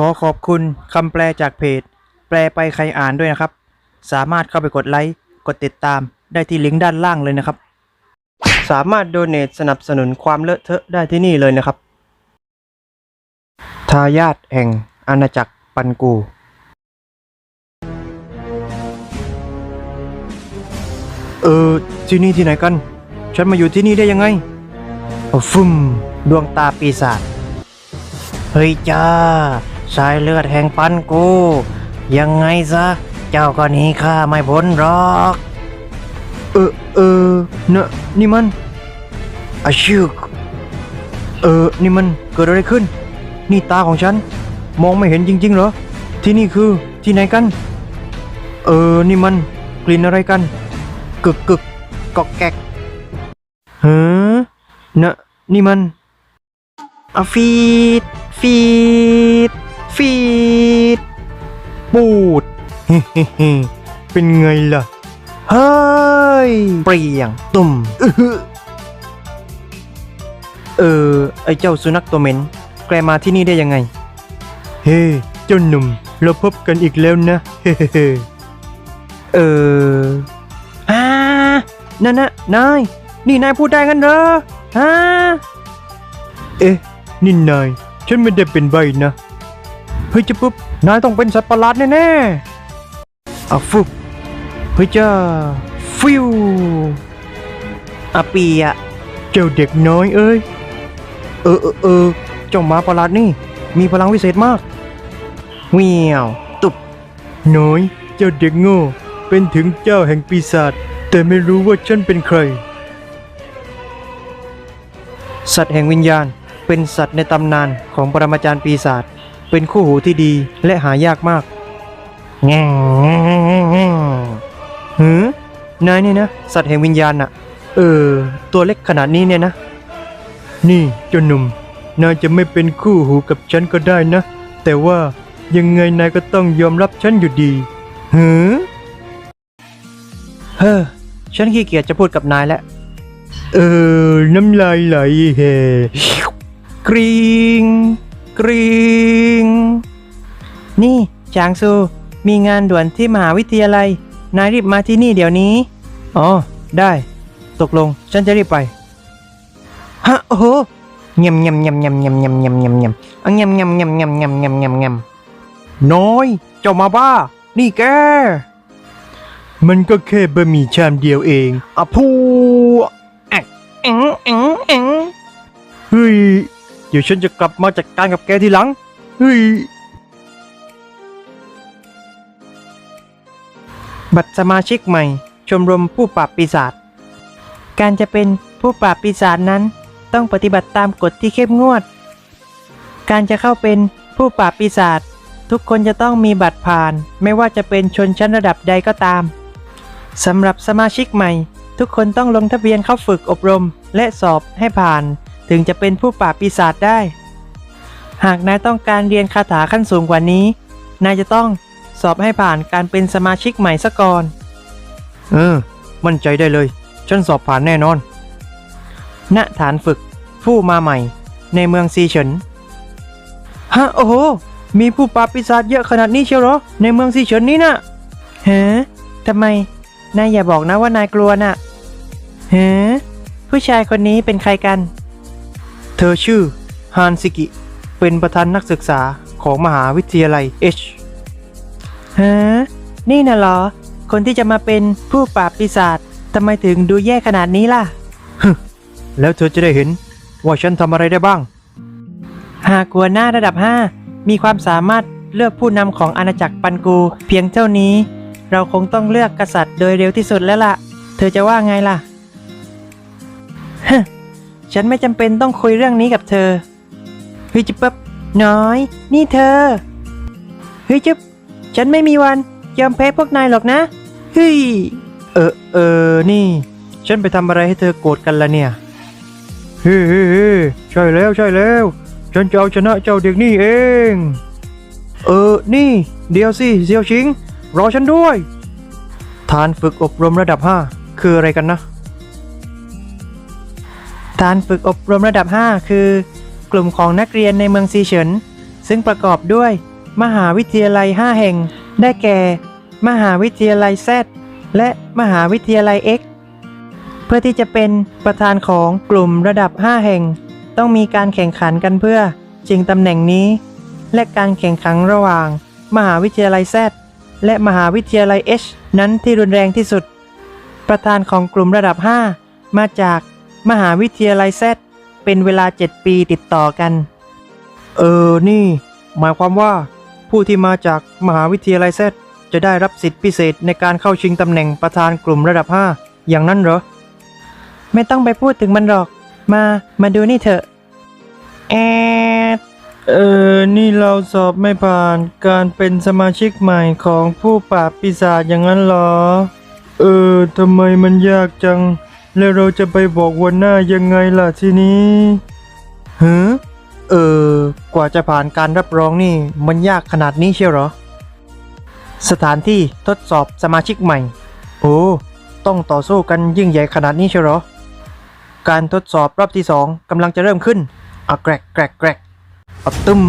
ขอขอบคุณคำแปลจากเพจ แปลไปใครอ่านด้วยนะครับ สามารถเข้าไปกดไลค์ กดติดตามได้ที่ลิงก์ด้านล่างเลยนะครับ สามารถโดเน a สนับสนุนความเลอะเทอะได้ที่นี่เลยนะครับ ทายาทแห่งอาณาจักรปันกูเออที่นี่ที่ไหนกัน ฉันมาอยู่ที่นี่ได้ยังไงอ้ฟุ่มดวงตาปีศาจเฮ้ยจ้า สายเลือดแห่งปันกู ยังไงซะ เจ้าก็หนีข้าไม่พ้นหรอก เออเออเนะนี่มันอาชิกเออ นี่มันเกิดอะไรขึ้น นี่ตาของฉัน มองไม่เห็นจริง ๆ เหรอ ที่นี่คือที่ไหนกัน เออ นี่มันกลิ่นอะไรกัน กึกกึกกอกแกกเฮ้อนะนี่มันอะฟีดฟีดฟีด ปูดเฮ้เฮ้เฮ้เป็นไงล่ะ เฮ้ย เปรียง ตุ่มอื้อหือเออ ไอเจ้าสุนัขตัวเหม็น แกมาที่นี่ได้ยังไง เฮ้ เจ้าหนุ่ม เราพบกันอีกแล้วนะเฮ้เฮ้เฮ้เอออ่านั่นนะนาย นี่นายพูดได้กันเหรอฮะเอ๊ะ นี่นาย ฉันไม่ได้เป็นใบนะ เฮ้ยจะปุ๊บ นายต้องเป็นสัตว์ประหลาดแน่ๆอะฟุบเฮ้ยจ้าฟิวอะเปียะเจ้าเด็กน้อยเอ้ย เออเออเออเจ้าหมาประหลาดนี่ มีพลังวิเศษมากเวียว ตุบน้อย เจ้าเด็กโง่ เป็นถึงเจ้าแห่งปีศาจแต่ไม่รู้ว่าฉันเป็นใคร สัตว์แห่งวิญญาณ เป็นสัตว์ในตำนานของปรมาจารย์ปีศาจ เป็นคู่หูที่ดีและหายากมากแง่งแง่งแง่งแง่งแง่งหือนายนี่นะ สัตว์แห่งวิญญาณน่ะ เออ ตัวเล็กขนาดนี้เนี่ยนะ นี่เจ้าหนุ่ม นายจะไม่เป็นคู่หูกับฉันก็ได้นะ แต่ว่ายังไงนายก็ต้องยอมรับฉันอยู่ดีหือเฮ้อฉันขี้เกียจจะพูดกับนายแล้ว เออ น้ำลายไหลเฮกรีงกรีง นี่จางซู มีงานด่วนที่มหาวิทยาลัย นายรีบมาที่นี่เดี๋ยวนี้ อ๋อ ได้ ตกลง ฉันจะรีบไป ฮะ โอ้โหเงียมเงียมเงียมเงียมเงียมเงียมเงียมเงียมเงียมเงียมเงียมเงียมเงียมเงียมเงียมเงียมเงียมน้อย เจ้ามาบ้า นี่แก มันก็แค่บะหมี่ชามเดียวเองอะพูแอะเอ็งเอ็งเอ็งเฮ้ย เดี๋ยวฉันจะกลับมาจัดการกับแกทีหลัง เฮ้ย บัตรสมาชิกใหม่ ชมรมผู้ปราบปีศาจ การจะเป็นผู้ปราบปีศาจนั้น ต้องปฏิบัติตามกฎที่เข้มงวด การจะเข้าเป็นผู้ปราบปีศาจทุกคนจะต้องมีบัตรผ่าน ไม่ว่าจะเป็นชนชั้นระดับใดก็ตามสำหรับสมาชิกใหม่ ทุกคนต้องลงทะเบียนเข้าฝึกอบรม และสอบให้ผ่าน ถึงจะเป็นผู้ปราบปีศาจได้ หากนายต้องการเรียนคาถาขั้นสูงกว่านี้ นายจะต้อง สอบให้ผ่านการเป็นสมาชิกใหม่ซะก่อน เออ มั่นใจได้เลย ฉันสอบผ่านแน่นอน ณ ฐานฝึก ผู้มาใหม่ ในเมืองซีเฉิน ฮะ โอ้โห มีผู้ปราบปีศาจเยอะขนาดนี้เชียวเหรอ ในเมืองซีเฉินนี้น่ะฮะทำไม นายอย่าบอกนะว่านายกลัวน่ะฮะผู้ชายคนนี้เป็นใครกัน เธอชื่อฮานซิกิ เป็นประธานนักศึกษาของมหาวิทยาลัยเอช ฮะนี่น่ะเหรอ คนที่จะมาเป็นผู้ปราบปีศาจทำไมถึงดูแย่ขนาดนี้ล่ะ แล้วเธอจะได้เห็น ว่าฉันทำอะไรได้บ้าง หากหัวหน้าระดับ 5 มีความสามารถเลือกผู้นำของอาณาจักรปันกู เพียงเท่านี้ เราคงต้องเลือกกษัตริย์โดยเร็วที่สุดแล้วล่ะ เธอจะว่าไงล่ะฮะฉันไม่จำเป็นต้องคุยเรื่องนี้กับเธอเฮ้ยจิบปั๊บน้อย นี่เธอเฮ้ยจิบ ฉันไม่มีวันยอมแพ้พวกนายหรอกนะเฮ้ยเออเออนี่ ฉันไปทำอะไรให้เธอโกรธกันละเนี่ยเฮ้เฮ้เฮ้ใช่แล้วใช่แล้ว ฉันจะเอาชนะเจ้าเด็กนี่เอง เออนี่ เดี๋ยวสิเซียวชิง รอฉันด้วย ฐานฝึกอบรมระดับ 5 คืออะไรกันนะ ฐานฝึกอบรมระดับ 5 คือ กลุ่มของนักเรียนในเมืองซีเฉิน ซึ่งประกอบด้วย มหาวิทยาลัย 5 แห่ง ได้แก่ มหาวิทยาลัย Z และมหาวิทยาลัย X เพื่อที่จะเป็นประธานของกลุ่มระดับ 5 แห่ง ต้องมีการแข่งขันกันเพื่อชิงตำแหน่งนี้ และการแข่งขันระหว่าง มหาวิทยาลัย Z และมหาวิทยาลัย H นั้นที่รุนแรงที่สุด ประธานของกลุ่มระดับ 5 มาจากมหาวิทยาลัย Z เป็นเวลา 7 ปีติดต่อกัน เออ นี่ หมายความว่า ผู้ที่มาจากมหาวิทยาลัย Z จะได้รับสิทธิพิเศษในการเข้าชิงตำแหน่งประธานกลุ่มระดับ 5 อย่างนั้นเหรอ ไม่ต้องไปพูดถึงมันหรอก มามาดูนี่เถอะแอดเออ นี่เราสอบไม่ผ่านการเป็นสมาชิกใหม่ของผู้ปราบปีศาจอย่างนั้นเหรอ เออทำไมมันยากจัง แล้วเราจะไปบอกหัวหน้ายังไงล่ะทีนี้ฮึ เออ กว่าจะผ่านการรับรองนี่มันยากขนาดนี้เชียวเหรอ สถานที่ทดสอบสมาชิกใหม่ โอ้ ต้องต่อสู้กันยิ่งใหญ่ขนาดนี้เชียวเหรอ การทดสอบรอบที่สองกำลังจะเริ่มขึ้นอะแกรกแกรกแกรกอะตึม